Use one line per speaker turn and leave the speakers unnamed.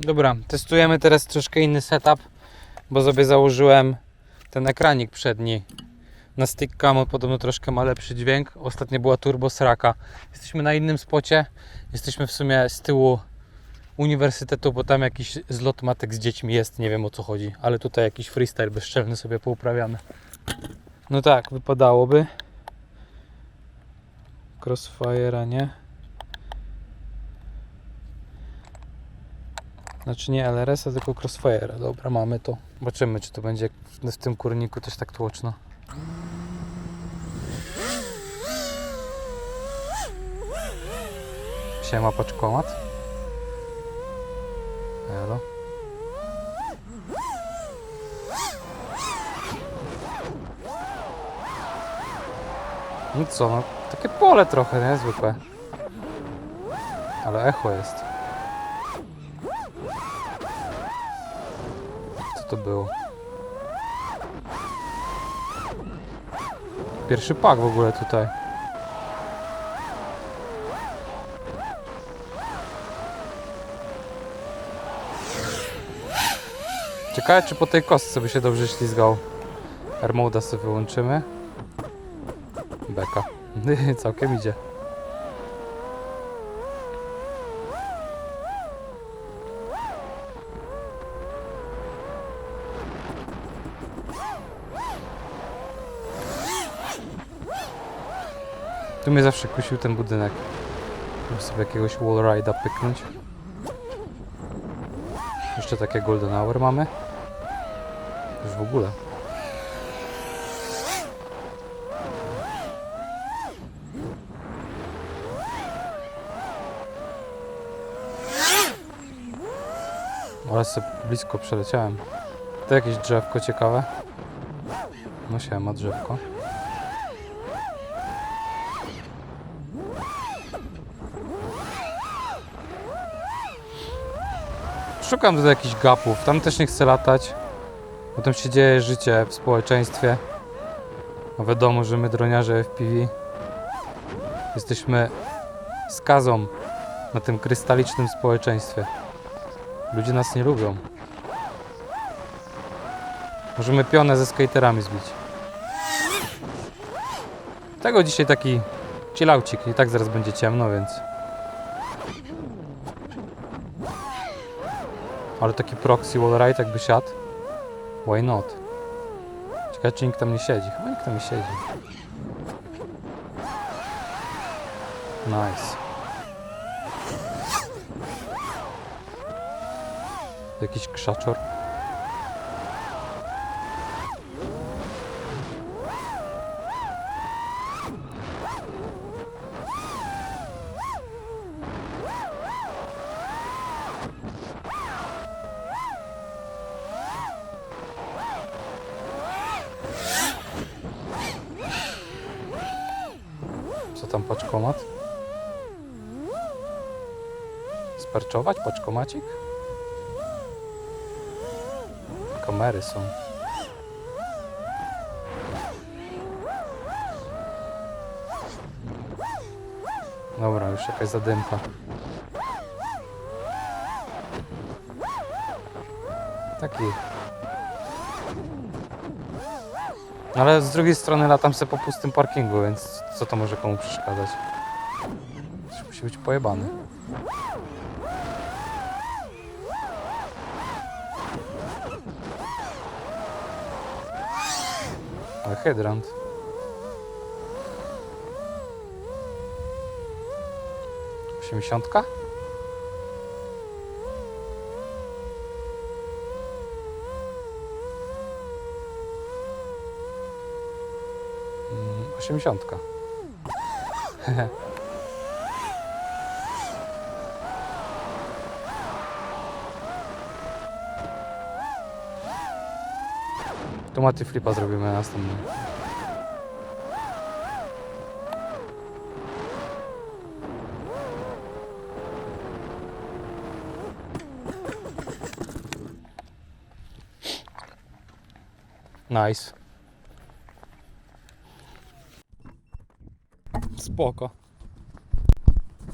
Dobra, testujemy teraz troszkę inny setup, bo sobie założyłem ten ekranik przedni. Na Stickcam podobno troszkę ma lepszy dźwięk. Ostatnio była Turbo Sraka. Jesteśmy na innym spocie. Jesteśmy w sumie z tyłu uniwersytetu, bo tam jakiś zlot matek z dziećmi jest. Nie wiem o co chodzi, ale tutaj jakiś freestyle bezczelny sobie pouprawiamy. No tak, wypadałoby. Crossfire'a nie. Znaczy nie LRS-a, tylko Crossfire'a. Dobra, mamy to. Zobaczymy, czy to będzie w, tym kurniku też tak tłoczno. Siema paczkomat. Elo. No co, no takie pole trochę, nie? Zwykłe. Ale echo jest. To było? Pierwszy pak w ogóle tutaj. Ciekawe czy po tej kostce by się dobrze ślizgał. Armoda sobie wyłączymy. Beka. Całkiem idzie. Tu mnie zawsze kusił ten budynek. Żeby sobie jakiegoś wallride'a pyknąć. Jeszcze takie golden hour mamy. Już w ogóle. Ale sobie blisko przeleciałem. To jakieś drzewko ciekawe. No się ma drzewko. Szukam tutaj jakichś gapów. Tam też nie chcę latać. Bo tam się dzieje życie w społeczeństwie. A wiadomo, że my droniarze FPV jesteśmy skazą na tym krystalicznym społeczeństwie. Ludzie nas nie lubią. Możemy pionę ze skaterami zbić. Tego dzisiaj taki chillaucik i tak zaraz będzie ciemno, więc... Ale taki proxy wallride jakby siadł. Why not? Ciekawe czy nikt tam nie siedzi. Chyba nikt tam nie siedzi. Nice. Jakiś krzaczor. Co tam paczkomat? Sparczować paczkomacik? Kamery są. Dobra, już jakaś zadymka. Taki. Ale z drugiej strony latam sobie po pustym parkingu, więc co to może komu przeszkadzać? Coś musi być pojebany. Ale hydrant. Osiemdziesiątka? Mm, Osiemdziesiątka. Tomaty flipa zrobimy następny. Nice. споко.